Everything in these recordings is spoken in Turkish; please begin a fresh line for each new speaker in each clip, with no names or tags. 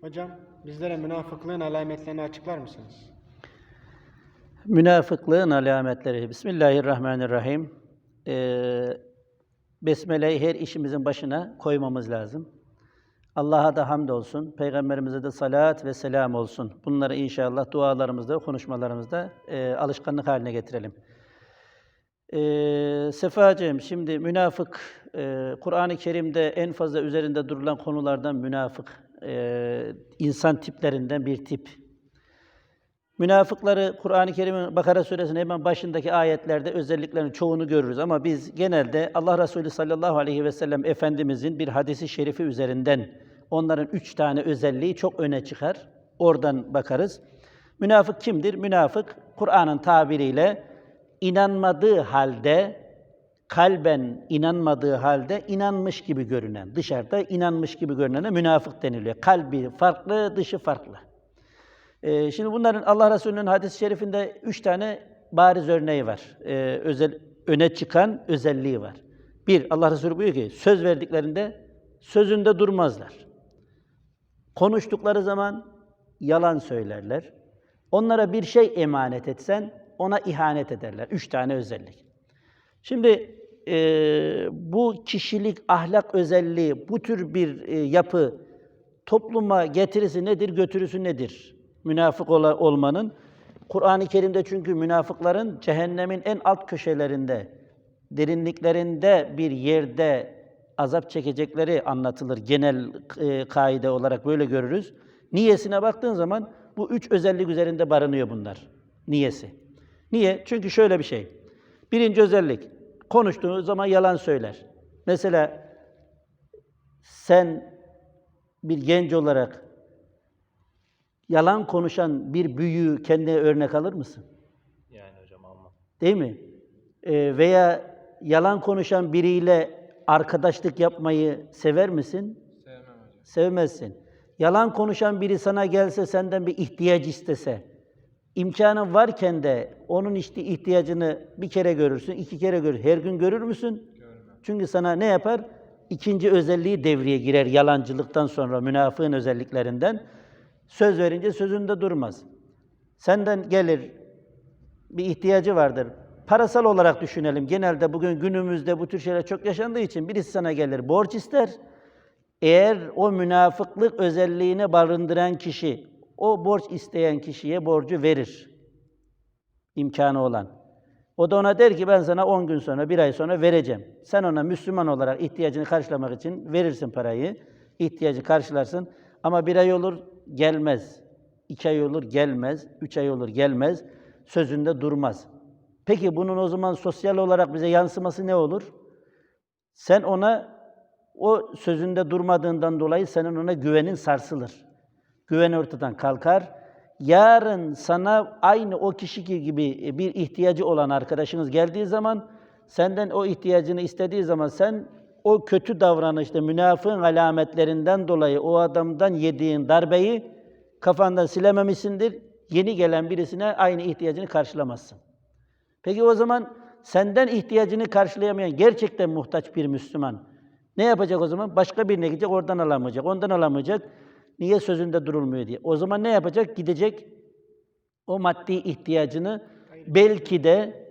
Hocam bizlere münafıklığın alametlerini açıklar mısınız?
Münafıklığın alametleri. Bismillahirrahmanirrahim. Ee, Besmele'yi her işimizin başına koymamız lazım. Allah'a da hamdolsun, Peygamberimize de salat ve selam olsun. Bunları inşallah dualarımızda, konuşmalarımızda e, alışkanlık haline getirelim. Ee, Sefacığım, şimdi münafık, e, Kur'an-ı Kerim'de en fazla üzerinde durulan konulardan münafık, e, insan tiplerinden bir tip. Münafıkları Kur'an-ı Kerim'in Bakara suresinin hemen başındaki ayetlerde özelliklerinin çoğunu görürüz ama biz genelde Allah Resulü sallallahu aleyhi ve sellem Efendimizin bir hadisi şerifi üzerinden onların üç tane özelliği çok öne çıkar. Oradan bakarız. Münafık kimdir? Münafık Kur'an'ın tabiriyle inanmadığı halde kalben inanmadığı halde inanmış gibi görünen, dışarıda inanmış gibi görünene münafık deniliyor. Kalbi farklı, dışı farklı. Ee, şimdi bunların Allah Resulü'nün hadis-i şerifinde üç tane bariz örneği var. Ee, özel, öne çıkan özelliği var. Bir, Allah Resulü buyuruyor ki, söz verdiklerinde sözünde durmazlar. Konuştukları zaman yalan söylerler. Onlara bir şey emanet etsen ona ihanet ederler. Üç tane özellik. Şimdi e, bu kişilik, ahlak özelliği, bu tür bir e, yapı topluma getirisi nedir, götürüsü nedir? Münafık ola- olmanın. Kur'an-ı Kerim'de çünkü münafıkların cehennemin en alt köşelerinde, derinliklerinde bir yerde azap çekecekleri anlatılır. Genel e, kaide olarak böyle görürüz. Niyesine baktığın zaman bu üç özellik üzerinde barınıyor bunlar. Niyesi. Niye? Çünkü şöyle bir şey. Birinci özellik, konuştuğu zaman yalan söyler. Mesela sen bir genç olarak yalan konuşan bir büyüğü kendine örnek alır mısın?
Yani hocam almam.
Değil mi? Ee, veya yalan konuşan biriyle arkadaşlık yapmayı sever misin?
Sevmem hocam.
Sevmezsin. Yalan konuşan biri sana gelse senden bir ihtiyaç istese, imkanın varken de onun işte ihtiyacını bir kere görürsün, iki kere görürsün. Her gün görür müsün?
Görmem.
Çünkü sana ne yapar? İkinci özelliği devreye girer yalancılıktan sonra münafığın özelliklerinden. Söz verince sözünde durmaz. Senden gelir, bir ihtiyacı vardır. Parasal olarak düşünelim. Genelde bugün günümüzde bu tür şeyler çok yaşandığı için birisi sana gelir, borç ister. Eğer o münafıklık özelliğini barındıran kişi, o borç isteyen kişiye borcu verir. İmkanı olan. O da ona der ki ben sana 10 gün sonra, bir ay sonra vereceğim. Sen ona Müslüman olarak ihtiyacını karşılamak için verirsin parayı. ihtiyacı karşılarsın. Ama bir ay olur gelmez. iki ay olur gelmez. Üç ay olur gelmez. Sözünde durmaz. Peki bunun o zaman sosyal olarak bize yansıması ne olur? Sen ona o sözünde durmadığından dolayı senin ona güvenin sarsılır. Güven ortadan kalkar. Yarın sana aynı o kişi gibi bir ihtiyacı olan arkadaşınız geldiği zaman senden o ihtiyacını istediği zaman sen o kötü davranışta münafığın alametlerinden dolayı o adamdan yediğin darbeyi kafandan silememişsindir. Yeni gelen birisine aynı ihtiyacını karşılamazsın. Peki o zaman senden ihtiyacını karşılayamayan gerçekten muhtaç bir Müslüman ne yapacak o zaman? Başka birine gidecek, oradan alamayacak, ondan alamayacak. Niye sözünde durulmuyor diye. O zaman ne yapacak? Gidecek o maddi ihtiyacını belki de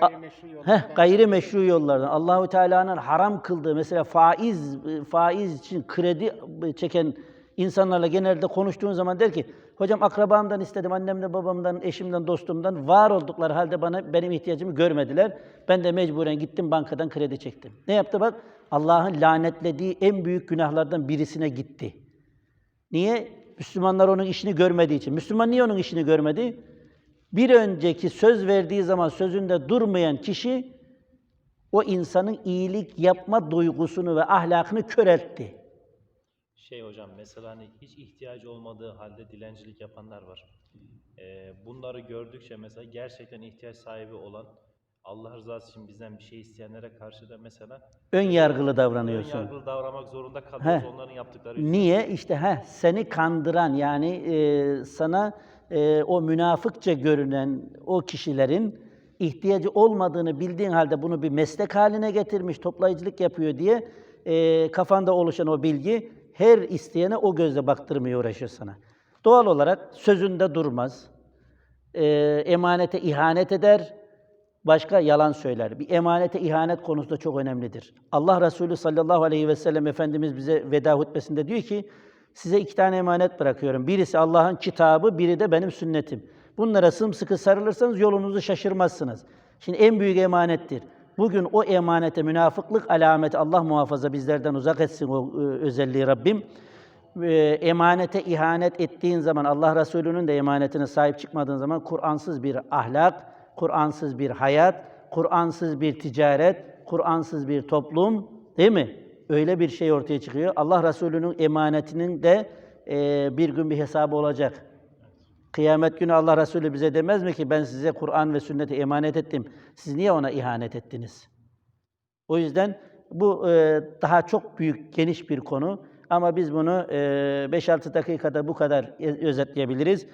Gayrimeşru yollardan.
heh, gayrimeşru yollardan Allahu Teala'nın haram kıldığı mesela faiz faiz için kredi çeken insanlarla genelde konuştuğun zaman der ki hocam akrabamdan istedim annemden babamdan eşimden dostumdan var oldukları halde bana benim ihtiyacımı görmediler. Ben de mecburen gittim bankadan kredi çektim. Ne yaptı bak? Allah'ın lanetlediği en büyük günahlardan birisine gitti. Niye? Müslümanlar onun işini görmediği için. Müslüman niye onun işini görmedi? Bir önceki söz verdiği zaman sözünde durmayan kişi o insanın iyilik yapma duygusunu ve ahlakını köreltti.
Şey hocam mesela hani hiç ihtiyacı olmadığı halde dilencilik yapanlar var. Ee, bunları gördükçe mesela gerçekten ihtiyaç sahibi olan Allah rızası için bizden bir şey isteyenlere karşı da mesela
Ön yargılı
ön
davranıyorsun.
yargılı davranmak zorunda kalıyoruz
Heh.
onların yaptıkları yüzünden.
Niye? İşte heh, seni kandıran yani e, sana e, o münafıkça görünen o kişilerin ihtiyacı olmadığını bildiğin halde bunu bir meslek haline getirmiş, toplayıcılık yapıyor diye e, kafanda oluşan o bilgi her isteyene o gözle baktırmaya uğraşır sana. Doğal olarak sözünde durmaz. Ee, emanete ihanet eder, başka yalan söyler. Bir emanete ihanet konusu da çok önemlidir. Allah Resulü sallallahu aleyhi ve sellem Efendimiz bize veda hutbesinde diyor ki, size iki tane emanet bırakıyorum. Birisi Allah'ın kitabı, biri de benim sünnetim. Bunlara sımsıkı sarılırsanız yolunuzu şaşırmazsınız. Şimdi en büyük emanettir. Bugün o emanete münafıklık alameti Allah muhafaza bizlerden uzak etsin o e, özelliği Rabbim. E, emanete ihanet ettiğin zaman Allah Resulü'nün de emanetine sahip çıkmadığın zaman Kur'ansız bir ahlak, Kur'ansız bir hayat, Kur'ansız bir ticaret, Kur'ansız bir toplum değil mi? Öyle bir şey ortaya çıkıyor. Allah Resulü'nün emanetinin de e, bir gün bir hesabı olacak. Kıyamet günü Allah Resulü bize demez mi ki ben size Kur'an ve sünneti emanet ettim. Siz niye ona ihanet ettiniz? O yüzden bu e, daha çok büyük, geniş bir konu. Ama biz bunu e, 5-6 dakikada bu kadar e- özetleyebiliriz.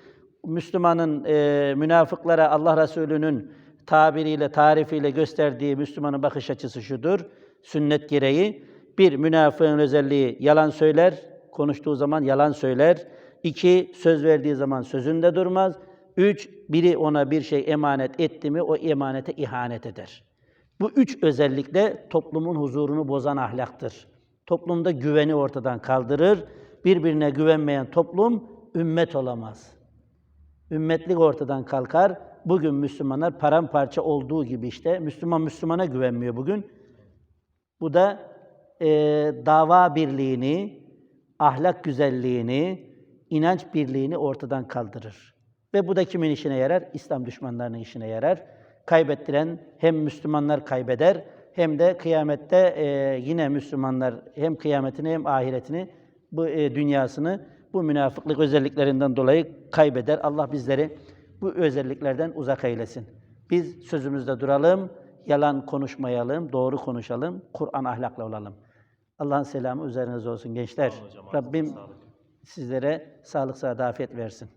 Müslümanın e, münafıklara Allah Resulü'nün tabiriyle, tarifiyle gösterdiği Müslümanın bakış açısı şudur. Sünnet gereği bir münafığın özelliği yalan söyler, konuştuğu zaman yalan söyler. İki, söz verdiği zaman sözünde durmaz. Üç, biri ona bir şey emanet etti mi o emanete ihanet eder. Bu üç özellikle toplumun huzurunu bozan ahlaktır. Toplumda güveni ortadan kaldırır. Birbirine güvenmeyen toplum ümmet olamaz. Ümmetlik ortadan kalkar. Bugün Müslümanlar paramparça olduğu gibi işte Müslüman Müslümana güvenmiyor bugün. Bu da e, dava birliğini, ahlak güzelliğini, inanç birliğini ortadan kaldırır. Ve bu da kimin işine yarar? İslam düşmanlarının işine yarar. Kaybettiren hem Müslümanlar kaybeder hem de kıyamette e, yine Müslümanlar hem kıyametini hem ahiretini, bu e, dünyasını bu münafıklık özelliklerinden dolayı kaybeder. Allah bizleri bu özelliklerden uzak eylesin. Biz sözümüzde duralım, yalan konuşmayalım, doğru konuşalım, Kur'an ahlakla olalım. Allah'ın selamı üzerinize olsun gençler.
Hocam,
Rabbim
sağlık.
sizlere sağlık, sıhhat, afiyet versin.